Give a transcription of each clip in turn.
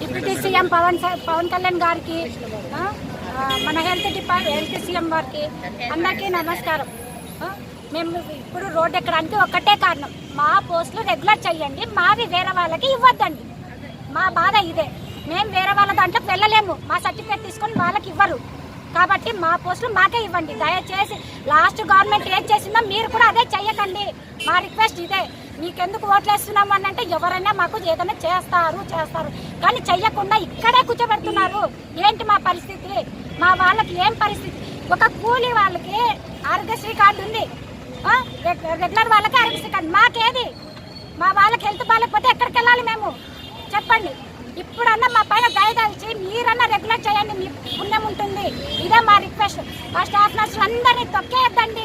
Deputy CM Pawan Pawan Kalyan గారికి మన health department health CM వారికి అందరికీ నమస్కారం. మేము ఇప్పుడు రోడ్ ఎక్కడానికి ఒక్కటే కారణం. మా పోస్టులు రెగ్యులర్ చేయండి మావి వేరే వాళ్ళకి ఇవ్వద్దండి. మా బాధ ఇదే. మేము వేరే వాళ్ళ దాంట్లోకి వెళ్ళలేము. మా సర్టిఫికేట్ తీసుకొని వాళ్ళకి ఇవ్వరు. కాబట్టి మా పోస్టులు మాకే ఇవ్వండి. దయచేసి లాస్ట్ గవర్నమెంట్ ఏం చేసిందో మీరు కూడా అదే చెయ్యకండి. మా రిక్వెస్ట్ ఇదే. మీకెందుకు ఓట్లు వేస్తున్నాము అని అంటే ఎవరైనా మాకు ఏదైనా చేస్తారు చేస్తారు. కానీ చెయ్యకుండా ఇక్కడే కూర్చోబెడుతున్నారు. ఏంటి మా పరిస్థితి? మా వాళ్ళకి ఏం పరిస్థితి? ఒక కూలి వాళ్ళకి ఆరోగ్యశ్రీ కార్డు ఉంది. రెగ్యులర్ వాళ్ళకి ఆరోగ్యశ్రీ కార్డు. మాకేది? మా వాళ్ళకి హెల్త్ బాగాలేకపోతే ఎక్కడికి వెళ్ళాలి మేము? చెప్పండి. ఇప్పుడన్నా మా పైన దయదలిచి మీరన్నా రెగ్యులర్ చేయండి. మీ పుణ్యం ఉంటుంది. ఇదే మా రిక్వెస్ట్. మా స్టాఫ్ నర్సులు అందరినీ తొక్కేయద్దండి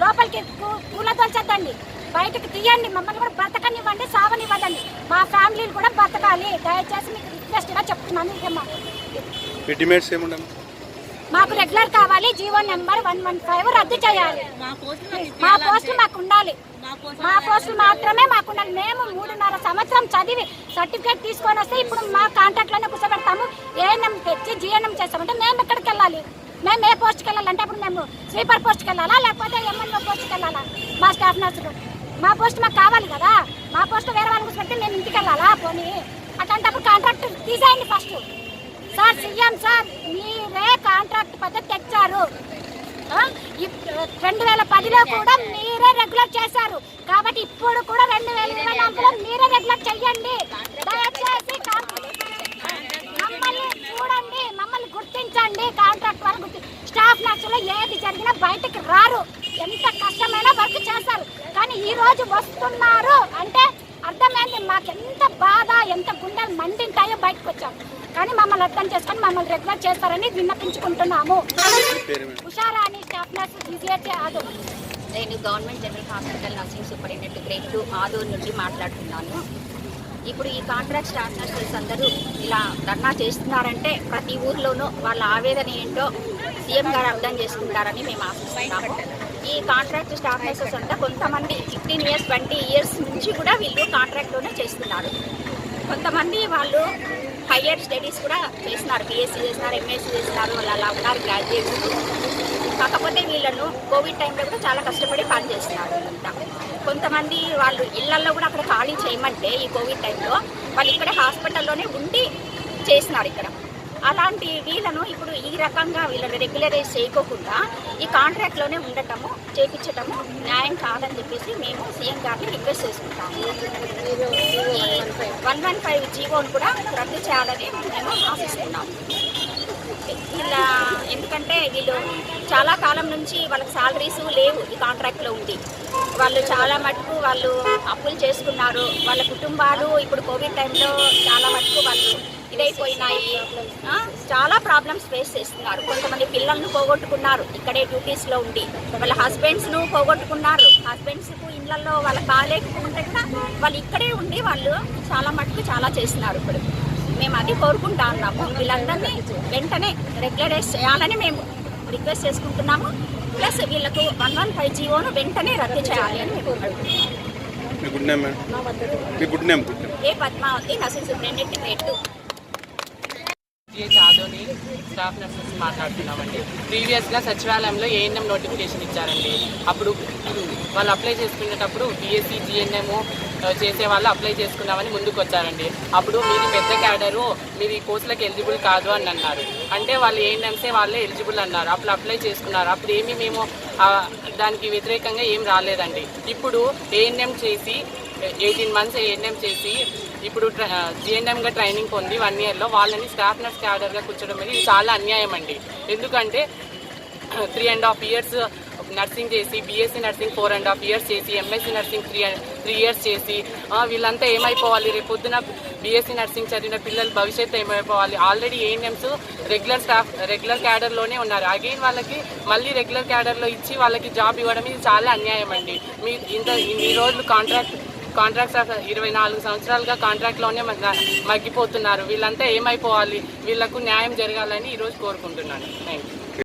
లోపలికి పూల కూలదొల్చొద్దండి బయటకు తీయండి మమ్మల్ని కూడా బ్రతకనివ్వండి సావనివ్వదండి మా ఫ్యామిలీలు కూడా బ్రతకాలి. దయచేసి మీకు రిక్వెస్ట్గా చెప్తున్నాను మాకు రెగ్యులర్ కావాలి GO number one one five రద్దు చేయాలి. మా పోస్టులు మాకు ఉండాలి. మా పోస్టులు మాత్రమే మాకు ఉండాలి. మేము మూడున్నర సంవత్సరం చదివి సర్టిఫికేట్ తీసుకొని వస్తే ఇప్పుడు మా కాంట్రాక్ట్లోనే కూర్చోబెడతాము. ఏఎన్ఎం తెచ్చి జిఎన్ఎం చేస్తామంటే మేము ఎక్కడికి వెళ్ళాలి? మేము ఏ పోస్ట్కి వెళ్ళాలంటే అప్పుడు మేము స్లీపర్ పోస్ట్కి వెళ్ళాలా లేకపోతే ఎంఎన్ఓ పోస్ట్కి వెళ్ళాలా? మా స్టాఫ్ నర్సులు. మా పోస్ట్ మాకు కావాలి కదా. మా పోస్ట్ వేరే వాళ్ళని కూర్చోబెట్టి మేము ఇంటికి వెళ్ళాలా? పోనీ. అట్లాంటప్పుడు కాంట్రాక్ట్ తీసేయండి ఫస్ట్ సార్ సీఎం సార్ మీరే కాంట్రాక్ట్ పద్ధతి తెచ్చారు. రెండు వేల పదిలో కూడా మీరే రెగ్యులర్ చేశారు. కాబట్టి ఇప్పుడు కూడా రెండు వేల ఇరవై నాలుగులో మీరే రెగ్యులర్ చెయ్యండి. దయచేసి మమ్మల్ని చూడండి మమ్మల్ని గుర్తించండి. కాంట్రాక్ట్ వాళ్ళు గుర్తి స్టాఫ్ నర్సులు ఏది జరిగినా బయటకు రారు. ఎంత కష్టమైనా వర్క్ చేస్తారు కానీ ఈ రోజు వస్తున్నారు. అంటే అర్థమైంది మాకు ఎంత బాధ ఎంత గుండెలు మండింటాయో బయటకు వచ్చాం. కానీ మమ్మల్ని అర్థం చేసుకొని మమ్మల్ని రెగ్యులర్ చేస్తారని విన్నపించుకుంటున్నాము. పేరేమైనా ఉషారాణి స్టాఫ్ నర్స్ జీజీహెచ్ ఆదు. నేను government general hospital nursing superintendent grade two Aduru నుండి మాట్లాడుతున్నాను. ఇప్పుడు ఈ కాంట్రాక్ట్ స్టాఫ్ నర్సెస్ అందరూ ఇలా ధర్నా చేస్తున్నారంటే ప్రతి ఊర్లోనూ వాళ్ళ ఆవేదన ఏంటో సీఎం గారు అర్థం చేసుకుంటారని మేము ఆశిస్తున్నాము. ఈ కాంట్రాక్ట్ స్టాఫ్ నర్సెస్ అంతా కొంతమంది ఫిఫ్టీన్ ఇయర్స్ ట్వంటీ ఇయర్స్ నుంచి కూడా వీళ్ళు కాంట్రాక్ట్లోనే చేస్తున్నారు. కొంతమంది వాళ్ళు హయ్యర్ స్టడీస్ కూడా చేస్తున్నారు బీఎస్సీ చేస్తున్నారు ఎంఎస్సీ చేస్తున్నారు వాళ్ళు అలా ఉన్నారు గ్రాడ్యుయేట్స్ కాకపోతే వీళ్ళను కోవిడ్ టైంలో కూడా చాలా కష్టపడి పని చేస్తున్నారు. కొంతమంది వాళ్ళు ఇళ్ళలో కూడా అక్కడ ఖాళీ చేయమంటే ఈ కోవిడ్ టైంలో వాళ్ళు ఇక్కడ హాస్పిటల్లోనే ఉండి చేస్తున్నారు ఇక్కడ. అలాంటి వీళ్ళను ఇప్పుడు ఈ రకంగా వీళ్ళని రెగ్యులరైజ్ చేయకోకుండా ఈ కాంట్రాక్ట్లోనే ఉండటము చేపించటము న్యాయం కాదని చెప్పేసి మేము సీఎం గారిని రిక్వెస్ట్ చేసుకుంటాము. వన్ వన్ ఫైవ్ జీవోను కూడా రద్దు చేయాలని మేము ఆశిస్తున్నాము. ఇలా ఎందుకంటే వీళ్ళు చాలా కాలం నుంచి వాళ్ళకి సాలరీస్ లేవు ఈ కాంట్రాక్ట్లో ఉంది వాళ్ళు చాలా మటుకు వాళ్ళు అప్పులు చేసుకున్నారు. వాళ్ళ కుటుంబాలు ఇప్పుడు కోవిడ్ టైంలో చాలా మటుకు వాళ్ళు ఇదైపోయినాయి. చాలా ప్రాబ్లమ్స్ ఫేస్ చేస్తున్నారు. కొంతమంది పిల్లల్ని పోగొట్టుకున్నారు. ఇక్కడే డ్యూటీస్లో ఉండి. వాళ్ళ హస్బెండ్స్ను పోగొట్టుకున్నారు. హస్బెండ్స్కు ఇళ్ళలో వాళ్ళకి బాగాలేకుంటే కూడా వాళ్ళు ఇక్కడే ఉండి వాళ్ళు చాలా మటుకు చాలా చేస్తున్నారు ఇప్పుడు. మేము అది కోరుకుంటా ఉన్నాము. వీళ్ళందరినీ వెంటనే రెగ్యులరైజ్ చేయాలని మేము రిక్వెస్ట్ చేసుకుంటున్నాము. ప్లస్ వీళ్ళకు వన్ వన్ ఫైవ్ జీవోను వెంటనే రద్దు చేయాలి అని మేము కోరుకుంటున్నాము. ఏ Padmavathi nursing superintendent grade two GH Adoni staff nurses మాట్లాడుతున్నామండి. ప్రీవియస్గా సచివాలయంలో ఏఎన్ఎం నోటిఫికేషన్ ఇచ్చారండి. అప్పుడు వాళ్ళు అప్లై చేసుకునేటప్పుడు బీఎస్సీ జిఎన్ఎం uh, చేసే వాళ్ళు అప్లై చేసుకున్నామని ముందుకు వచ్చారండి. అప్పుడు మీది పెద్ద క్యాడరు మీరు ఈ కోర్సులకు ఎలిజిబుల్ కాదు అని అన్నారు. అంటే వాళ్ళు ఏఎన్ఎంసే వాళ్ళే ఎలిజిబుల్ అన్నారు. అప్పుడు అప్లై చేసుకున్నారు. అప్పుడు ఏమి మేము దానికి వ్యతిరేకంగా ఏం రాలేదండి. ఇప్పుడు ఏఎన్ఎం చేసి ఎయిటీన్ మంత్స్ ఏఎన్ఎం చేసి ఇప్పుడు జిఎన్ఎంగా ట్రైనింగ్ పొంది వన్ ఇయర్లో వాళ్ళని స్టాఫ్ నర్స్ క్యాడర్గా కూర్చోడం అనేది చాలా అన్యాయం అండి. ఎందుకంటే three and half years nursing చేసి BSc nursing four and half years చేసి MSc nursing three three years చేసి వీళ్ళంతా ఏమైపోవాలి? రేపు పొద్దున బీఎస్సీ నర్సింగ్ చదివిన పిల్లల భవిష్యత్తు ఏమైపోవాలి? Already ANMs regular staff regular క్యాడర్లోనే ఉన్నారు. అగైన్ వాళ్ళకి మళ్ళీ రెగ్యులర్ క్యాడర్లో ఇచ్చి వాళ్ళకి జాబ్ ఇవ్వడం ఇది చాలా అన్యాయం అండి. మీ ఇంత ఇన్ని రోజులు కాంట్రాక్ట్ కాంట్రాక్ట్ ఇరవై నాలుగు సంవత్సరాలుగా కాంట్రాక్ట్లోనే మగ్గిపోతున్నారు. వీళ్ళంతా ఏమైపోవాలి? వీళ్ళకు న్యాయం జరగాలని ఈరోజు కోరుకుంటున్నాను. Thank you